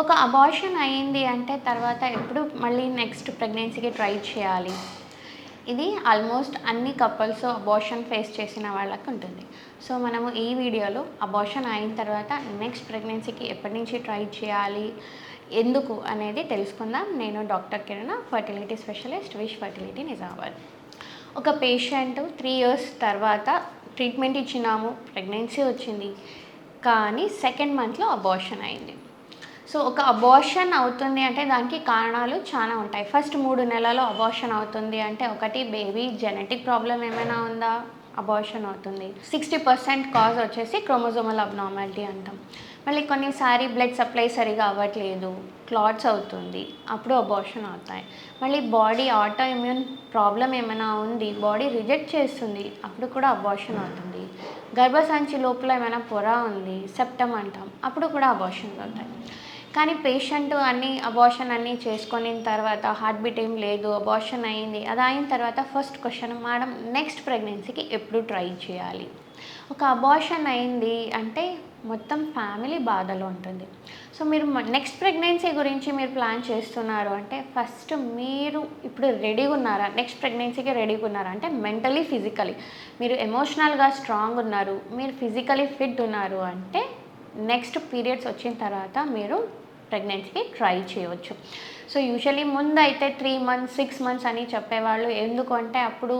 ఒక అబార్షన్ అయింది అంటే తర్వాత ఎప్పుడు మళ్ళీ నెక్స్ట్ ప్రెగ్నెన్సీకి ట్రై చేయాలి? ఇది ఆల్మోస్ట్ అన్ని కపుల్స్ అబార్షన్ ఫేస్ చేసిన వాళ్ళకి ఉంటుంది. సో మనము ఈ వీడియోలో అబార్షన్ అయిన తర్వాత నెక్స్ట్ ప్రెగ్నెన్సీకి ఎప్పటి నుంచి ట్రై చేయాలి? ఎందుకు అనేది తెలుసుకుందాం. నేను doctor Kiran fertility specialist wish fertility Nizamabad. ఒక పేషెంట్ త్రీ ఇయర్స్ తర్వాత ట్రీట్మెంట్ ఇచ్చినాము. ప్రెగ్నెన్సీ వచ్చింది. కానీ సెకండ్ మంత్లో అబార్షన్ అయింది. సో ఒక అబార్షన్ అవుతుంది అంటే దానికి కారణాలు చాలా ఉంటాయి. ఫస్ట్ మూడు నెలలు అబార్షన్ అవుతుంది అంటే ఒకటి బేబీ జెనెటిక్ ప్రాబ్లం ఏమైనా ఉందా? అబార్షన్ అవుతుంది. సిక్స్టీ పర్సెంట్ కాజ్ వచ్చేసి క్రోమోజోమల్ అబ్నార్మాలిటీ అంటాం. మళ్ళీ కొన్నిసారి బ్లడ్ సప్లై సరిగా అవ్వట్లేదు క్లాట్స్ అవుతుంది అప్పుడు అబార్షన్ అవుతాయి. మళ్ళీ బాడీ ఆటో ఇమ్యూన్ ప్రాబ్లం ఏమైనా ఉంది బాడీ రిజెక్ట్ చేస్తుంది అప్పుడు కూడా అబార్షన్ అవుతుంది. గర్భసంచి లోపల ఏమైనా పొర ఉంది సెప్టమ్ అంటాం అప్పుడు కూడా అబార్షన్స్ అవుతాయి. కానీ పేషెంట్ అన్ని అబార్షన్ అన్నీ చేసుకొని తర్వాత హార్ట్ బీట్ ఏం లేదు అబార్షన్ అయింది. అది అయిన తర్వాత ఫస్ట్ క్వశ్చన్ మేడం నెక్స్ట్ ప్రెగ్నెన్సీకి ఎప్పుడు ట్రై చేయాలి? ఒక అబార్షన్ అయింది అంటే మొత్తం ఫ్యామిలీ బాధలో ఉంటుంది. సో మీరు నెక్స్ట్ ప్రెగ్నెన్సీ గురించి మీరు ప్లాన్ చేస్తున్నారు అంటే ఫస్ట్ మీరు ఇప్పుడు రెడీగా ఉన్నారా? నెక్స్ట్ ప్రెగ్నెన్సీకి రెడీగా ఉన్నారా? అంటే మెంటలీ ఫిజికలీ మీరు ఎమోషనల్గా స్ట్రాంగ్ ఉన్నారు. మీరు ఫిజికలీ ఫిట్ ఉన్నారు అంటే నెక్స్ట్ పీరియడ్స్ వచ్చిన తర్వాత మీరు ప్రెగ్నెన్సీకి ట్రై చేయవచ్చు. సో యూజువలీ ముందు అయితే త్రీ మంత్స్ సిక్స్ మంత్స్ అని చెప్పేవాళ్ళు. ఎందుకంటే అప్పుడు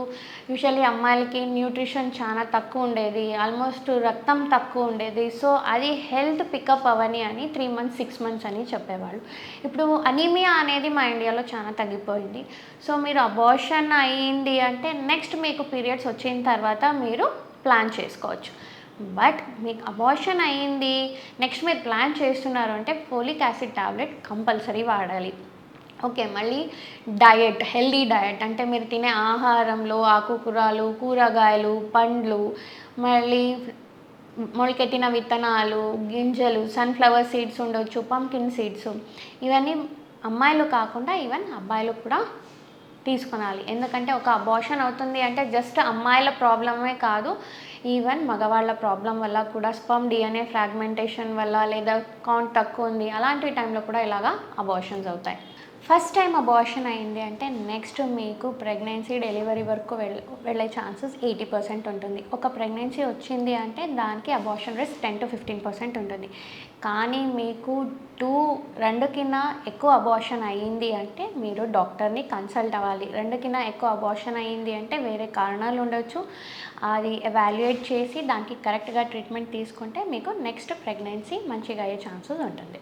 యూజువలీ అమ్మాయిలకి న్యూట్రిషన్ చాలా తక్కువ ఉండేది. ఆల్మోస్ట్ రక్తం తక్కువ ఉండేది. సో అది హెల్త్ పికప్ అవని అని త్రీ మంత్స్ సిక్స్ మంత్స్ అని చెప్పేవాళ్ళు. ఇప్పుడు అనీమియా అనేది మా ఇండియాలో చాలా తగ్గిపోయింది. సో మీరు అబార్షన్ అయ్యింది అంటే నెక్స్ట్ మీకు పీరియడ్స్ వచ్చిన తర్వాత మీరు ప్లాన్ చేసుకోవచ్చు. బట్ మీకు అబార్షన్ అయ్యింది. నెక్స్ట్ మీరు ప్లాన్ చేస్తున్నారు అంటే ఫోలిక్ యాసిడ్ టాబ్లెట్ కంపల్సరీ వాడాలి. ఓకే మళ్ళీ డయట్ హెల్దీ డయట్ అంటే మీరు తినే ఆహారంలో ఆకుకూరలు కూరగాయలు పండ్లు మళ్ళీ మొలకెట్టిన విత్తనాలు గింజలు సన్ఫ్లవర్ సీడ్స్ ఉండొచ్చు పంకిన్ సీడ్స్ ఇవన్నీ అమ్మాయిలు కాకుండా ఈవెన్ అబ్బాయిలు కూడా తీసుకొనాలి. ఎందుకంటే ఒక అబార్షన్ అవుతుంది అంటే జస్ట్ అమ్మాయిల ప్రాబ్లమే కాదు ఈవెన్ మగవాళ్ళ ప్రాబ్లం వల్ల కూడా స్పమ్ డిఎన్ఏ ఫ్రాగ్మెంటేషన్ వల్ల లేదా కౌంట్ తక్కువ ఉంది అలాంటి టైంలో కూడా ఇలాగా అబార్షన్స్ అవుతాయి. ఫస్ట్ టైం అబార్షన్ అయింది అంటే నెక్స్ట్ మీకు ప్రెగ్నెన్సీ డెలివరీ వరకు వెళ్ వెళ్ళే ఛాన్సెస్ ఎయిటీ పర్సెంట్ ఉంటుంది. ఒక ప్రెగ్నెన్సీ వచ్చింది అంటే దానికి abortion risk ten to fifteen percent ఉంటుంది. కానీ మీకు టూ రెండు కింద ఎక్కువ అబార్షన్ అయ్యింది అంటే మీరు డాక్టర్ని కన్సల్ట్ అవ్వాలి. రెండు కింద ఎక్కువ అబార్షన్ అయ్యింది అంటే వేరే కారణాలు ఉండొచ్చు. అది ఎవాల్యుయేట్ చేసి దానికి కరెక్ట్గా ట్రీట్మెంట్ తీసుకుంటే మీకు నెక్స్ట్ ప్రెగ్నెన్సీ మంచిగా అయ్యే ఛాన్సెస్ ఉంటుంది.